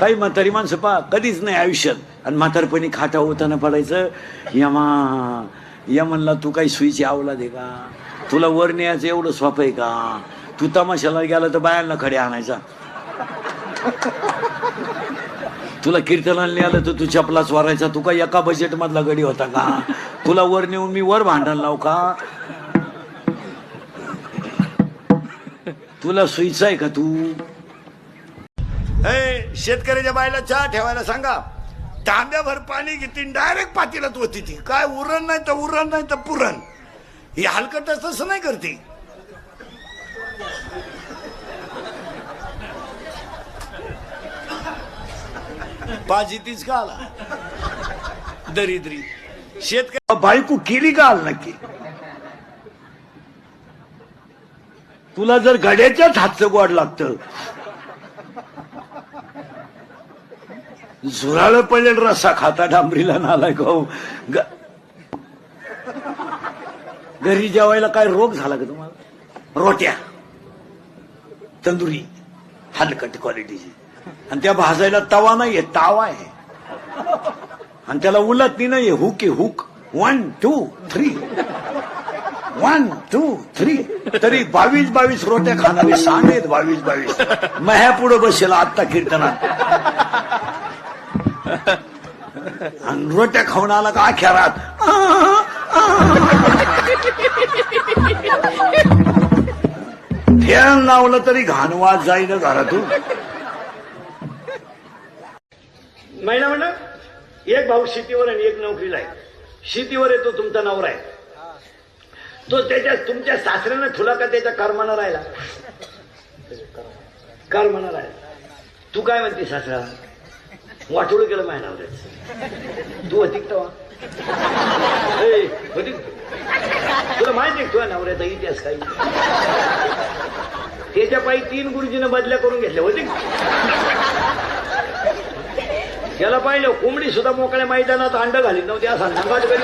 काही म्हातारी माणसं पा कधीच नाही आयुष्यात. आणि म्हातारपणी खाटा होताना पडायचं यमा यमनला तू काही सुईची आवला दे का? तुला वर न्यायचं एवढं सोपं आहे का? तू तमाशाला गेला तर बायांना खडे आणायचा. तुला कीर्तनाला नेलं तर तू चपलाच वरायचा. तू का एका बजेट मधला गडी होता का? तुला वर नेऊन मी वर भांडण लाव का? तुला सुईचा आहे का तू? शेतकऱ्याच्या बायला चहा ठेवायला सांगा. तांब्याभर पाणी घेते डायरेक्ट पातीलात होती ती काय उरण नाही तर उरण नाही तर पुरण. ही हलकट तसं नाही करते. पाजी तीच का आला दरिद्री. शेतकरी बायको केली का आल नक्की तुला जर गड्याच्याच हातचं गोड लागतं. झुराळ पडलेल रस्सा खाता डांबरीला नालाय गाऊ घरी जेवायला काय रोग झाला का तुम्हाला? रोट्या तंदुरी हलकट क्वालिटीची आणि त्या भाजायला तवा नाहीये तावा आहे. आणि त्याला उलटणी नाहीये हुक आहे hook one two three one two three तरी बावीस बावीस रोट्या खाणारे सांगेत बावीस बावीस. मह्या पुढे बसेल आत्ता कीर्तनात. रोट्या खाऊन आला का अखेरात? फॅन लावलं तरी घाणवाज जाईल घरातून. महिना म्हणलं एक भाऊ शेतीवर आणि एक नोकरीला आहे. शेतीवर येतो तुमचा नवरा आहे. तो त्याच्या तुमच्या सासऱ्यानं ठुला का त्याच्या कर्मानं राहिला? कर्मानं राहिला. तू काय म्हणते सासरा? वाटोळ केलं माझ्या नवऱ्याच. तू होती का तेव्हा? तुला माहिती आहे तुझ्या नवऱ्याचा इतिहास काही त्याच्या पायी तीन गुरुजीनं बदल्या करून घेतल्या होती त्याला याला पाहिलं कोंबडी सुद्धा मोकळ्या मैदानात अंड घालीत नव्हती असा नंगाट करी